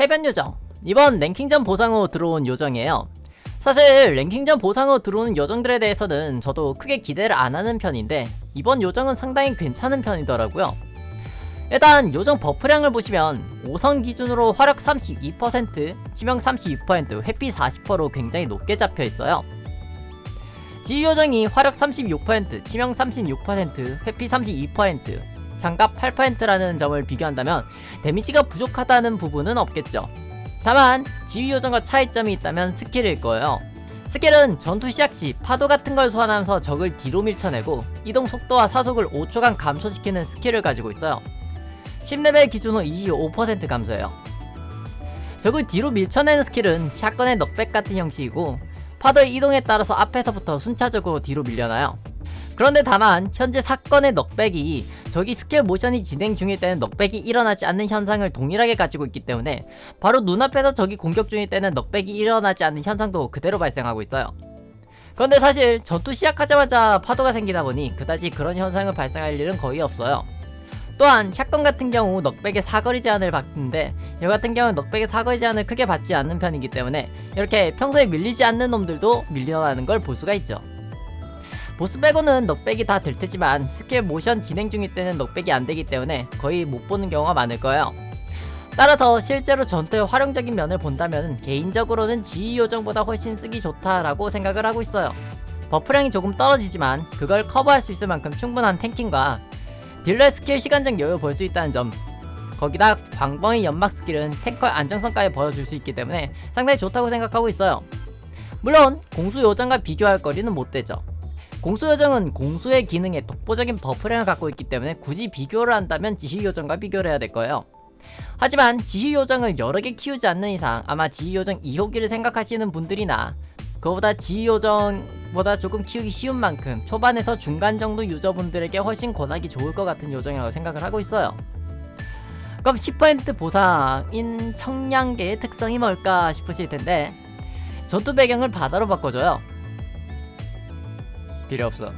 해변 요정. 이번 랭킹전 보상 후 들어온 요정이에요. 사실 랭킹전 보상 후 들어오는 요정들에 대해서는 저도 크게 기대를 안 하는 편인데 이번 요정은 상당히 괜찮은 편이더라고요. 일단 요정 버프량을 보시면 5선 기준으로 화력 32%, 치명 36%, 회피 40%로 굉장히 높게 잡혀 있어요. 지휘 요정이 화력 36%, 치명 36%, 회피 32%, 장갑 8%라는 점을 비교한다면 데미지가 부족하다는 부분은 없겠죠. 다만 지휘 요정과 차이점이 있다면 스킬일 거예요. 스킬은 전투 시작 시 파도 같은 걸 소환하면서 적을 뒤로 밀쳐내고 이동 속도와 사속을 5초간 감소시키는 스킬을 가지고 있어요. 10레벨 기준으로 25% 감소해요. 적을 뒤로 밀쳐내는 스킬은 샷건의 넉백 같은 형식이고 파도의 이동에 따라서 앞에서부터 순차적으로 뒤로 밀려나요. 그런데 다만 현재 사건의 넉백이 적이 스킬 모션이 진행 중일 때는 넉백이 일어나지 않는 현상을 동일하게 가지고 있기 때문에 바로 눈앞에서 적이 공격 중일 때는 넉백이 일어나지 않는 현상도 그대로 발생하고 있어요. 그런데 사실 전투 시작하자마자 파도가 생기다 보니 그다지 그런 현상을 발생할 일은 거의 없어요. 또한 샷건 같은 경우 넉백의 사거리 제한을 받는데 이 같은 경우는 넉백의 사거리 제한을 크게 받지 않는 편이기 때문에 이렇게 평소에 밀리지 않는 놈들도 밀려나는 걸 볼 수가 있죠. 보스 빼고는 넉백이 다 될 테지만 스킬 모션 진행 중일 때는 넉백이 안 되기 때문에 거의 못 보는 경우가 많을 거예요. 따라서 실제로 전투의 활용적인 면을 본다면 개인적으로는 지휘 요정보다 훨씬 쓰기 좋다라고 생각을 하고 있어요. 버프량이 조금 떨어지지만 그걸 커버할 수 있을 만큼 충분한 탱킹과 딜러의 스킬 시간적 여유 볼 수 있다는 점 거기다 광범위 연막 스킬은 탱커의 안정성까지 보여줄 수 있기 때문에 상당히 좋다고 생각하고 있어요. 물론 공수 요정과 비교할 거리는 못 되죠. 공수 요정은 공수의 기능에 독보적인 버프량을 갖고 있기 때문에 굳이 비교를 한다면 지휘 요정과 비교를 해야 될 거예요. 하지만 지휘 요정을 여러 개 키우지 않는 이상 아마 지휘 요정 2호기를 생각하시는 분들이나 그거보다 지휘 요정보다 조금 키우기 쉬운 만큼 초반에서 중간 정도 유저분들에게 훨씬 권하기 좋을 것 같은 요정이라고 생각을 하고 있어요. 그럼 10% 보상인 청량계의 특성이 뭘까 싶으실 텐데 전투 배경을 바다로 바꿔줘요. 필요 없어.